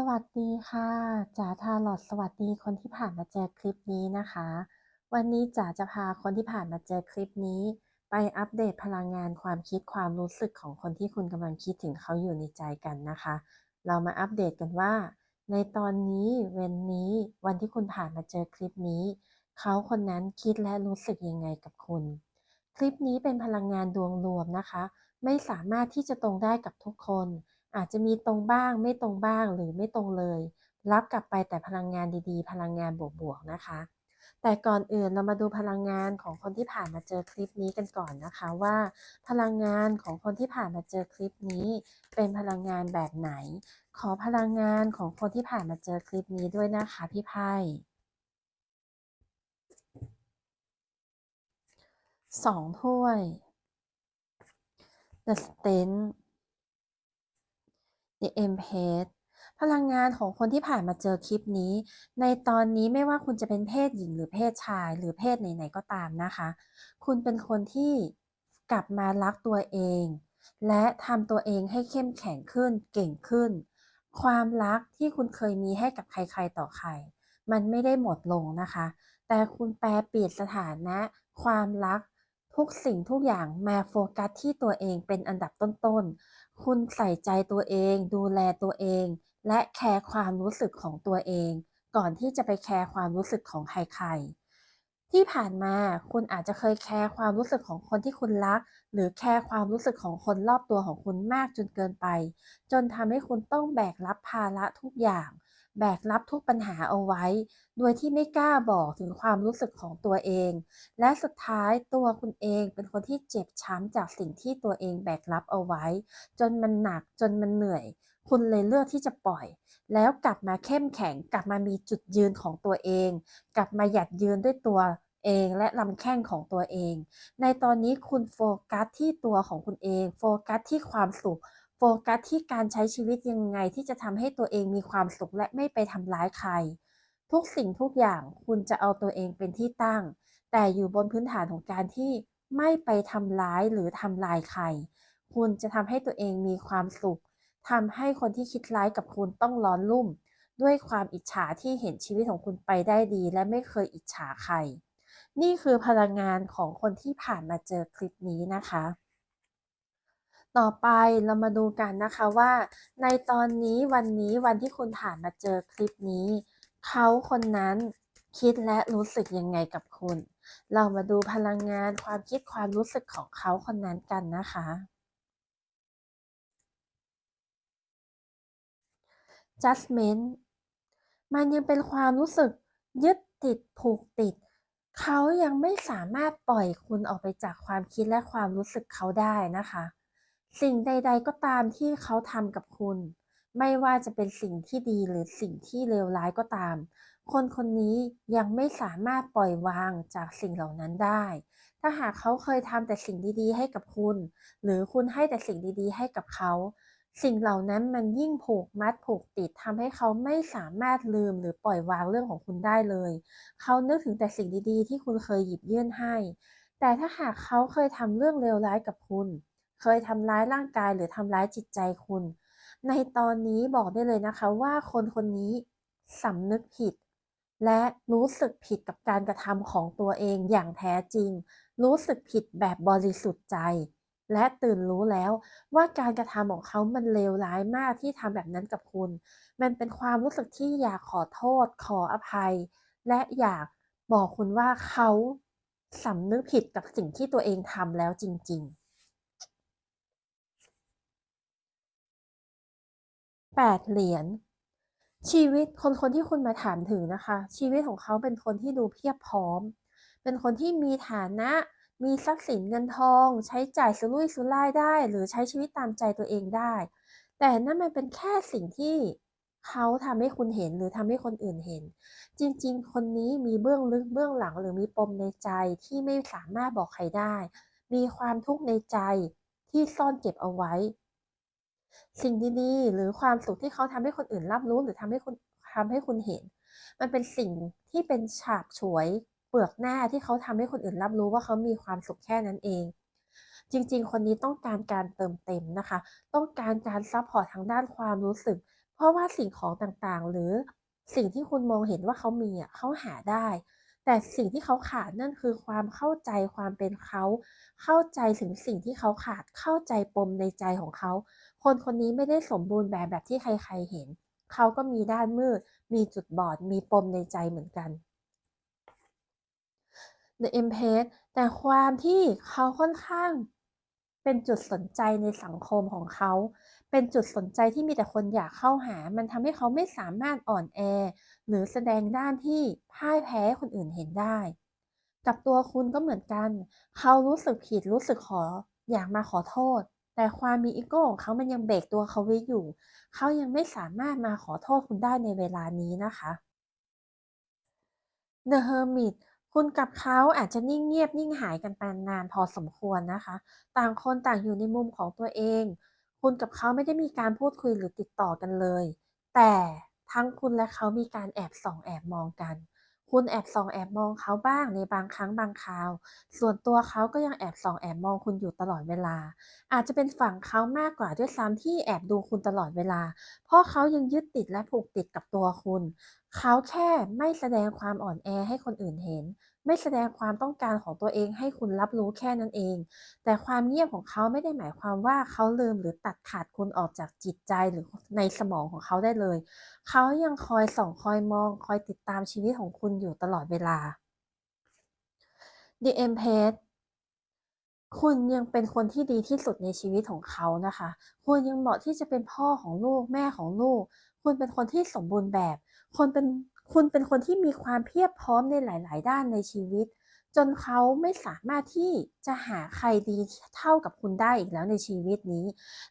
สวัสดีค่ะจ๋าทาลอตสวัสดีคนที่ผ่านมาเจอคลิปนี้นะคะ วันนี้จ๋าจะพาคนที่ผ่านมาเจอคลิปนี้ ไปอัปเดตพลังงานความคิดความรู้สึกของคนที่คุณกำลังคิดถึงเขาอยู่ในใจกันนะคะ เรามาอัปเดตกันว่า ในตอนนี้เวันนี้วันที่คุณผ่านมาเจอคลิปนี้ เขาคนนั้นคิดและรู้สึกยังไงกับคุณ คลิปนี้เป็นพลังงานดวงรวมนะคะ ไม่สามารถที่จะตรงได้กับทุกคน อาจจะมีตรงบ้างไม่ตรงบ้างหรือไม่ตรงเลย รับกลับไปแต่พลังงานดีๆ พลังงานบวกๆนะคะ แต่ก่อนอื่นเรามาดูพลังงานของคนที่ผ่านมาเจอคลิปนี้กันก่อนนะคะว่า พลังงานของคนที่ผ่านมาเจอคลิปนี้ เป็นพลังงานแบบไหน ขอพลังงานของคนที่ผ่านมาเจอคลิปนี้ด้วยนะคะพี่ไพ่สองถ้วย The Stand The Empress พลังงานของคนที่ผ่านมาเจอคลิปนี้ ในตอนนี้ไม่ว่าคุณจะเป็นเพศหญิงหรือเพศชาย หรือเพศไหนๆก็ตามนะคะ คุณเป็นคนที่กลับมารักตัวเอง และทำตัวเองให้เข้มแข็งขึ้นเก่งขึ้น ความรักที่คุณเคยมีให้กับใครๆต่อใคร มันไม่ได้หมดลงนะคะ แต่คุณแปลเปลี่ยนสถานะ ความรักทุกสิ่งทุกอย่างมาโฟกัสที่ตัวเองเป็นอันดับต้นๆ คุณใส่ใจตัวเอง ดูแลตัวเอง และแคร์ความรู้สึกของตัวเอง ก่อนที่จะไปแคร์ความรู้สึกของใครๆ ที่ผ่านมาคุณอาจจะเคยแคร์ความรู้สึกของคนที่คุณรัก หรือแคร์ความรู้สึกของคนรอบตัวของคุณมากจนเกินไป จนทำให้คุณต้องแบกรับภาระทุกอย่าง แบกรับทุกปัญหาเอาไว้ โดยที่ไม่กล้าบอกถึงความรู้สึกของตัวเอง และสุดท้ายตัวคุณเองเป็นคนที่เจ็บช้ำจากสิ่งที่ตัวเองแบกรับเอาไว้ จนมันหนักจนมันเหนื่อย คุณเลยเลือกที่จะปล่อย แล้วกลับมาเข้มแข็ง กลับมามีจุดยืนของตัวเอง กลับมาหยัดยืนด้วยตัวเองและลำแข้งของตัวเอง ในตอนนี้คุณโฟกัสที่ตัวของคุณเอง โฟกัสที่ความสุข โฟกัสที่การใช้ชีวิตยังไงที่จะทำให้ตัวเองมีความสุขและไม่ไปทำร้ายใคร ทุกสิ่งทุกอย่างคุณจะเอาตัวเองเป็นที่ตั้ง แต่อยู่บนพื้นฐานของการที่ไม่ไปทำร้ายหรือทำลายใคร คุณจะทำให้ตัวเองมีความสุขทำให้คนที่คิดร้ายกับคุณต้องร้อนรุ่ม ด้วยความอิจฉาที่เห็นชีวิตของคุณไปได้ดี และไม่เคยอิจฉาใคร นี่คือพลังงานของคนที่ผ่านมาเจอคลิปนี้นะคะ ต่อไปเรามาดูกันนะคะว่า ในตอนนี้วันนี้วันที่คุณผ่านมาเจอคลิปนี้ เขาคนนั้นคิดและรู้สึกยังไงกับคุณ เรามาดูพลังงานความคิดความรู้สึกของเขาคนนั้นกันนะคะ judgment มันยังเป็นความรู้สึกยึดติดผูกติด เขายังไม่สามารถปล่อยคุณออกไปจากความคิดและความรู้สึกเขาได้นะคะ สิ่งใด ๆ ก็ตามที่เขาทำกับคุณ ไม่ว่าจะเป็นสิ่งที่ดีหรือสิ่งที่เลวร้ายก็ตาม คนคนนี้ยังไม่สามารถปล่อยวางจากสิ่งเหล่านั้นได้ ถ้าหากเขาเคยทำแต่สิ่งดีๆ ให้กับคุณ หรือคุณให้แต่สิ่งดีๆ ให้กับเขา สิ่งเหล่านั้นมันยิ่งผูกมัดผูกติดทำให้เขาไม่สามารถลืมหรือปล่อยวางเรื่องของคุณได้เลย เขานึกถึงแต่สิ่งดีๆ ที่คุณเคยหยิบยื่นให้ แต่ถ้าหากเขาเคยทำเรื่องเลวร้ายกับคุณ เคยทำร้ายร่างกายหรือทำร้ายจิตใจคุณ ในตอนนี้บอกได้เลยนะคะว่าคนคนนี้สำนึกผิด และรู้สึกผิดกับการกระทำของตัวเองอย่างแท้จริง รู้สึกผิดแบบบริสุทธิ์ใจ และตื่นรู้แล้วว่าการกระทำของเขามันเลวร้ายมากที่ทำแบบนั้นกับคุณ มันเป็นความรู้สึกที่อยากขอโทษ ขออภัย และอยากบอกคุณว่าเขาสำนึกผิดกับสิ่งที่ตัวเองทำแล้วจริง ๆ แปดเหรียญชีวิตคนคนที่คุณมาถามถึงนะคะ ชีวิตของเขาเป็นคนที่ดูเพียบพร้อม เป็นคนที่มีฐานะ มีทรัพย์สินเงินทอง ใช้จ่ายสุรุ่ยสุร่ายได้ หรือใช้ชีวิตตามใจตัวเองได้ แต่นั่นมันเป็นแค่สิ่งที่เขาทำให้คุณเห็นหรือทำให้คนอื่นเห็น จริง ๆ คนนี้มีเบื้องลึกเบื้องหลัง หรือมีปมในใจที่ไม่สามารถบอกใครได้ มีความทุกข์ในใจที่ซ่อนเก็บเอาไว้ สิ่งดีๆ หรือความสุขที่เขาทำให้คนอื่นรับรู้หรือทำให้คุณทำให้คุณเห็น มันเป็นสิ่งที่เป็นฉาบฉวยเปลือกหน้าที่เขาทำให้คนอื่นรับรู้ว่าเขามีความสุขแค่นั้นเอง จริง ๆ คนนี้ต้องการการเติมเต็มนะคะ ต้องการการซัพพอร์ตทางด้านความรู้สึก เพราะว่าสิ่งของต่างๆ หรือสิ่งที่คุณมองเห็นว่าเขามีอะเขาหาได้ แต่สิ่งที่เขาขาดนั่นคือความเข้าใจความเป็นเขา เข้าใจถึงสิ่งที่เขาขาดเข้าใจปมในใจของเขา คนคนนี้ไม่ได้สมบูรณ์แบบแบบที่ใครๆเห็น เขาก็มีด้านมืด มีจุดบอด มีปมในใจเหมือนกัน The Empress แต่ความที่เขาค่อนข้างเป็นจุดสนใจในสังคมของเขา เป็นจุดสนใจที่มีแต่คนอยากเข้าหา มันทำให้เขาไม่สามารถอ่อนแอ หรือแสดงด้านที่พ่ายแพ้คนอื่นเห็นได้ กับตัวคุณก็เหมือนกัน เขารู้สึกผิดรู้สึกขออยากมาขอโทษ แต่ความมีอีโก้ของเขามันยังเบรกตัวเขาไว้อยู่ เขายังไม่สามารถมาขอโทษคุณได้ในเวลานี้นะคะ The Hermit คุณกับเขาอาจจะนิ่งเงียบนิ่งหายกันไปนานพอสมควรนะคะ ต่างคนต่างอยู่ในมุมของตัวเอง คุณกับเขาไม่ได้มีการพูดคุยหรือติดต่อกันเลย แต่ทั้งคุณและเขามีการแอบส่องแอบมองกัน คุณแอบส่องแอบมองเขาบ้างในบางครั้งบางคราว ส่วนตัวเขาก็ยังแอบส่องแอบมองคุณอยู่ตลอดเวลา อาจจะเป็นฝั่งเขามากกว่าด้วยซ้ำที่แอบดูคุณตลอดเวลา เพราะเขายังยึดติดและผูกติดกับตัวคุณ เขาแค่ไม่แสดงความอ่อนแอให้คนอื่นเห็น ไม่แสดงความต้องการของตัวเองให้คุณรับรู้แค่นั้นเอง แต่ความเงียบของเขาไม่ได้หมายความว่าเขาลืมหรือตัดขาดคุณออกจากจิตใจหรือในสมองของเขาได้เลย เขายังคอยส่องคอยมอง คอยติดตามชีวิตของคุณอยู่ตลอดเวลา The Empress คุณยังเป็นคนที่ดีที่สุดในชีวิตของเขานะคะ คุณยังเหมาะที่จะเป็นพ่อของลูกแม่ของลูก คุณเป็นคนที่สมบูรณ์แบบ คนเป็น คุณเป็นคนที่มีความเพียบพร้อมในหลาย ๆ ด้านในชีวิต จนเขาไม่สามารถที่จะหาใครดีเท่ากับคุณได้อีกแล้วในชีวิตนี้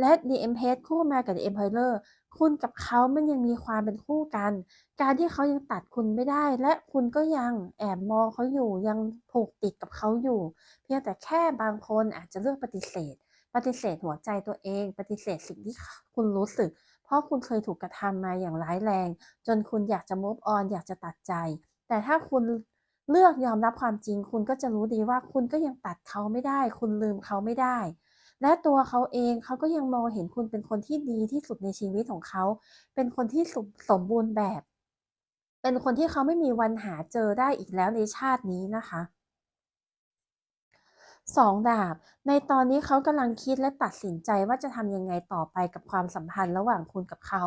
และ The Empress คู่มากับ The Emperor คุณกับเขามันยังมีความเป็นคู่กัน การที่เขายังตัดคุณไม่ได้ และคุณก็ยังแอบมองเขาอยู่ยังผูกติดกับเขาอยู่ เพียงแต่แค่บางคนอาจจะเลือกปฏิเสธ ปฏิเสธหัวใจตัวเอง ปฏิเสธสิ่งที่คุณรู้สึก เพราะคุณเคยถูกกระทำมาอย่างร้ายแรง จนคุณอยากจะ move on อยากจะตัดใจ แต่ถ้าคุณเลือกยอมรับความจริง คุณก็จะรู้ดีว่าคุณก็ยังตัดเขาไม่ได้ คุณลืมเขาไม่ได้ และตัวเขาเองเขาก็ยังมองเห็นคุณเป็นคนที่ดีที่สุดในชีวิตของเขา เป็นคนที่สมสมบูรณ์แบบ เป็นคนที่เขาไม่มีวันหาเจอได้อีกแล้วในชาตินี้นะคะ สองดาบ ในตอนนี้เขากำลังคิดและตัดสินใจว่าจะทำยังไงต่อไปกับความสัมพันธ์ระหว่างคุณกับเขา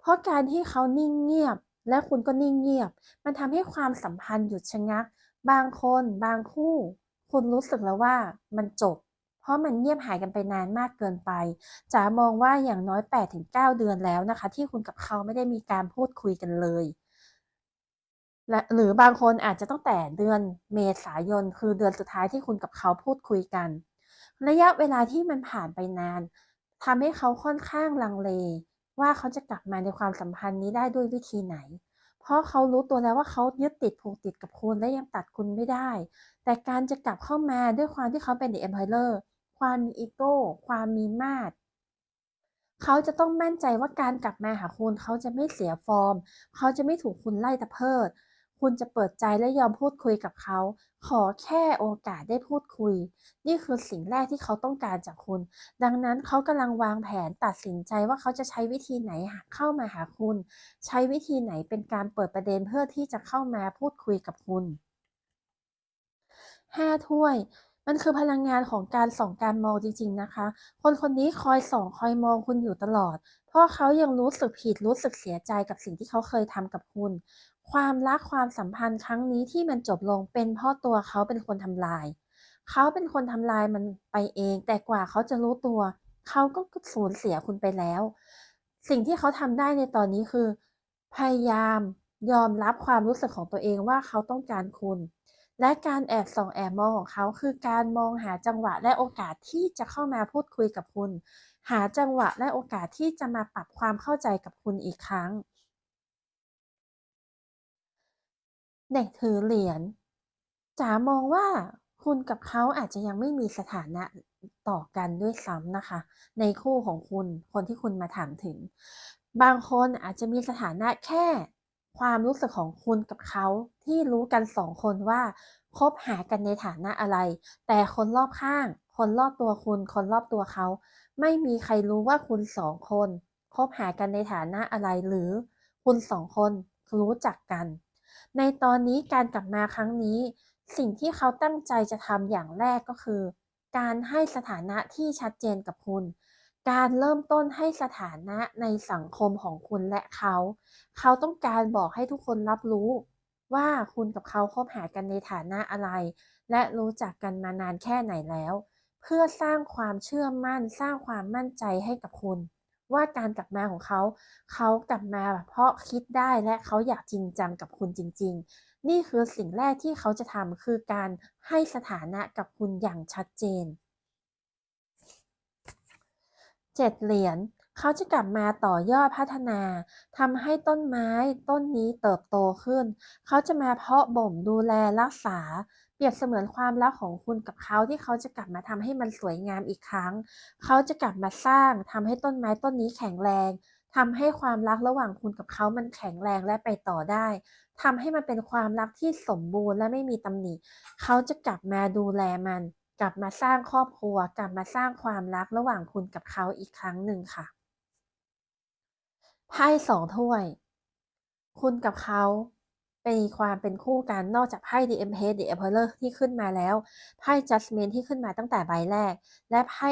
เพราะการที่เขานิ่งเงียบ และคุณก็นิ่งเงียบ มันทำให้ความสัมพันธ์หยุดชะงัก บางคนบางคู่ คุณรู้สึกแล้วว่ามันจบ เพราะมันเงียบหายกันไปนานมากเกินไปจ๋ามองว่าอย่างน้อย 8-9 เดือนแล้วนะคะ ที่คุณกับเขาไม่ได้มีการพูดคุยกันเลย และหรือบางคนอาจจะตั้งแต่เดือนเมษายน คือเดือนสุดท้ายที่คุณกับเขาพูดคุยกัน ระยะเวลาที่มันผ่านไปนานทำให้เขาค่อนข้างลังเล ว่าเขาจะกลับมาในความสัมพันธ์นี้ได้ด้วยวิธีไหน เพราะเขารู้ตัวแล้วว่าเขายึดติดผูกติดกับคุณและยังตัดคุณไม่ได้ แต่การจะกลับเข้ามาด้วยความที่เขาเป็น The Emperor ความมีอีโก้ความมีมาดเขาจะต้องมั่นใจว่าการกลับมาหาคุณเขาจะไม่เสียฟอร์ม เขาจะไม่ถูกคุณไล่ตะเพิด คุณจะเปิดใจและยอมพูดคุยกับเขา ขอแค่โอกาสได้พูดคุย นี่คือสิ่งแรกที่เขาต้องการจากคุณ ดังนั้นเขากำลังวางแผนตัดสินใจว่าเขาจะใช้วิธีไหนเข้ามาหาคุณ ใช้วิธีไหนเป็นการเปิดประเด็นเพื่อที่จะเข้ามาพูดคุยกับคุณห้าถ้วยมันคือพลังงานของการส่องการมองจริง ๆนะคะ คนคนนี้คอยส่องคอยมองคุณอยู่ตลอด เพราะเขายังรู้สึกผิดรู้สึกเสียใจกับสิ่งที่เขาเคยทำกับคุณ ความรักความสัมพันธ์ครั้งนี้ที่มันจบลงเป็นเพราะตัวเขาเป็นคนทำลาย เขาเป็นคนทำลายมันไปเอง แต่กว่าเขาจะรู้ตัว เขาก็สูญเสียคุณไปแล้ว สิ่งที่เขาทำได้ในตอนนี้คือ พยายามยอมรับความรู้สึกของตัวเองว่าเขาต้องการคุณ และการแอบส่องแอบมองของเขาคือการมองหาจังหวะและโอกาสที่จะเข้ามาพูดคุยกับคุณ หาจังหวะและโอกาสที่จะมาปรับความเข้าใจกับคุณอีกครั้ง เด็กถือเหรียญจ๋ามองว่าคุณกับเขาอาจจะยังไม่มีสถานะต่อกันด้วยซ้ำนะคะ ในคู่ของคุณคนที่คุณมาถามถึง บางคนอาจจะมีสถานะแค่ความรู้สึกของคุณกับเขาที่รู้กันสองคนว่าคบหากันในฐานะอะไร แต่คนรอบข้าง คนรอบตัวคุณ คนรอบตัวเขา ไม่มีใครรู้ว่าคุณสองคน คบหากันในฐานะอะไรหรือคุณสองคนรู้จักกัน ในตอนนี้การกลับมาครั้งนี้ สิ่งที่เขาตั้งใจจะทำอย่างแรกก็คือ การให้สถานะที่ชัดเจนกับคุณ การเริ่มต้นให้สถานะในสังคมของคุณและเขา เขาต้องการบอกให้ทุกคนรับรู้ ว่าคุณกับเขาคบหากันในฐานะอะไร และรู้จักกันมานานแค่ไหนแล้ว เพื่อสร้างความเชื่อมั่น สร้างความมั่นใจให้กับคุณ ว่าการกลับมาของเขาเขากลับมาเพราะคิดได้และเขาอยากจริงจังกับคุณจริง ๆ นี่คือสิ่งแรกที่เขาจะทำคือการให้สถานะกับคุณอย่างชัดเจนเจ็ดเหรียญเขาจะกลับมาต่อยอดพัฒนาทำให้ต้นไม้ต้นนี้เติบโตขึ้น เขาจะมาเพาะบ่มดูแลรักษา เปรียบเสมือนความรักของคุณกับเขาที่เขาจะกลับมาทำให้มันสวยงามอีกครั้ง เขาจะกลับมาสร้างทำให้ต้นไม้ต้นนี้แข็งแรงทำให้ความรักระหว่างคุณกับเขามันแข็งแรงและไปต่อได้ทำให้มันเป็นความรักที่สมบูรณ์และไม่มีตำหนิ เขาจะกลับมาดูแลมัน กลับมาสร้างครอบครัว กลับมาสร้างความรักระหว่างคุณกับเขาอีกครั้งหนึ่งค่ะไพ่สองถ้วย คุณกับเขา เป็นความเป็นคู่กันนอกจากไพ่ The Empress The Emperor ที่ขึ้นมาแล้ว ไพ่ Judgment ที่ขึ้นมาตั้งแต่ใบแรก และไพ่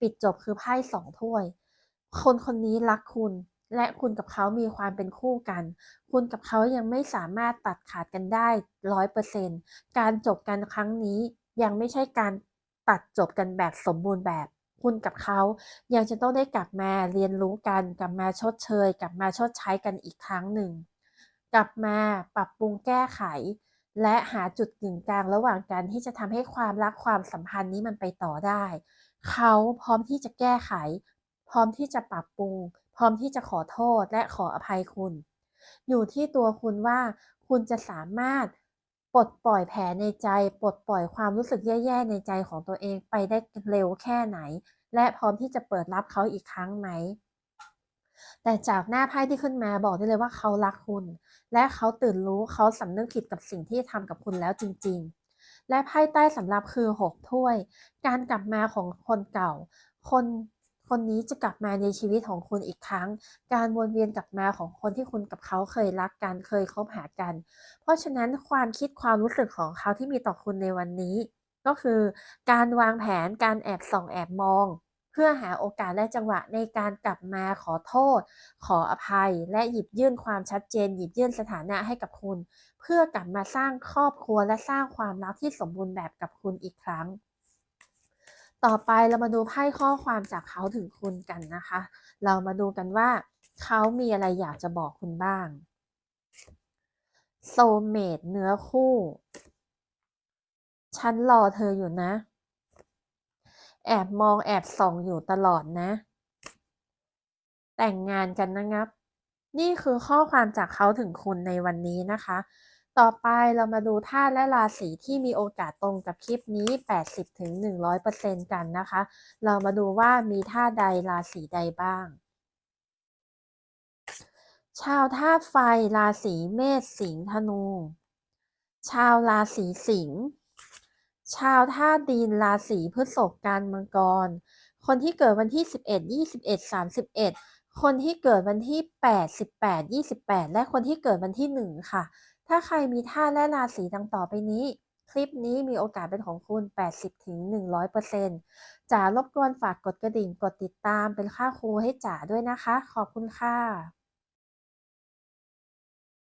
ปิดจบคือไพ่สองถ้วย คนคนนี้รักคุณ และคุณกับเขามีความเป็นคู่กัน คุณกับเขายังไม่สามารถตัดขาดกันได้ร้อยเปอร์เซนต์การจบกันครั้งนี้ยังไม่ใช่การตัดจบกันแบบสมบูรณ์แบบคุณกับเขายังจะต้องได้กลับมาเรียนรู้กัน กลับมาชดเชย กลับมาชดใช้กันอีกครั้งหนึ่ง กลับมาปรับปรุงแก้ไข และหาจุดกึ่งกลางระหว่างกันที่จะทำให้ความรักความสัมพันธ์นี้มันไปต่อได้ เขาพร้อมที่จะแก้ไข พร้อมที่จะปรับปรุง พร้อมที่จะขอโทษและขออภัยคุณ อยู่ที่ตัวคุณว่าคุณจะสามารถปลดปล่อยแผลในใจ ปลดปล่อยความรู้สึกแย่ๆในใจของตัวเองไปได้เร็วแค่ไหน และพร้อมที่จะเปิดรับเขาอีกครั้งไหม แต่จากหน้าไพ่ที่ขึ้นมาบอกได้เลยว่าเขารักคุณ และเขาตื่นรู้เขาสำนึกผิดกับสิ่งที่ทำกับคุณแล้วจริง ๆ และไพ่ใต้สำหรับคือหกถ้วย การกลับมาของคนเก่า คนคนนี้จะกลับมาในชีวิตของคุณอีกครั้ง การวนเวียนกลับมาของคนที่คุณกับเขาเคยรักกันเคยคบหากัน เพราะฉะนั้นความคิดความรู้สึกของเขาที่มีต่อคุณในวันนี้ ก็คือการวางแผนการแอบส่องแอบมอง เพื่อหาโอกาสและจังหวะในการกลับมาขอโทษ ขออภัย และหยิบยื่นความชัดเจน หยิบยื่นสถานะให้กับคุณ เพื่อกลับมาสร้างครอบครัวและสร้างความรักที่สมบูรณ์แบบกับคุณอีกครั้ง ต่อไปเรามาดูไพ่ข้อความจากเขาถึงคุณกันนะคะ เรามาดูกันว่า เขามีอะไรอยากจะบอกคุณบ้างโซเมดเนื้อคู่ ฉันรอเธออยู่นะ แอบมองแอบส่องอยู่ตลอดนะ แต่งงานกันนะครับ นี่คือข้อความจากเขาถึงคุณในวันนี้นะคะ ต่อไปเรามาดูธาตุและราศีที่มีโอกาสตรงกับคลิปนี้ 80-100%กันนะคะ เรามาดูว่ามีธาตุใดราศีใดบ้างชาวธาตุไฟราศีเมษสิงห์ธนู ชาวราศีสิงห์ ชาวธาตุดินราศีพฤษภกันมังกร คนที่เกิดวันที่ 11 21 31 คนที่เกิดวันที่ 8 18 28 และคนที่เกิดวันที่ 1 ค่ะ ถ้าใครมีธาตุและราศีดังต่อไปนี้ คลิปนี้มีโอกาสเป็นของคุณ 80-100%จ๋ารบกวนฝากกดกระดิ่งกดติดตามเป็นค่าครูให้จ๋าด้วยนะคะ ขอบคุณค่ะ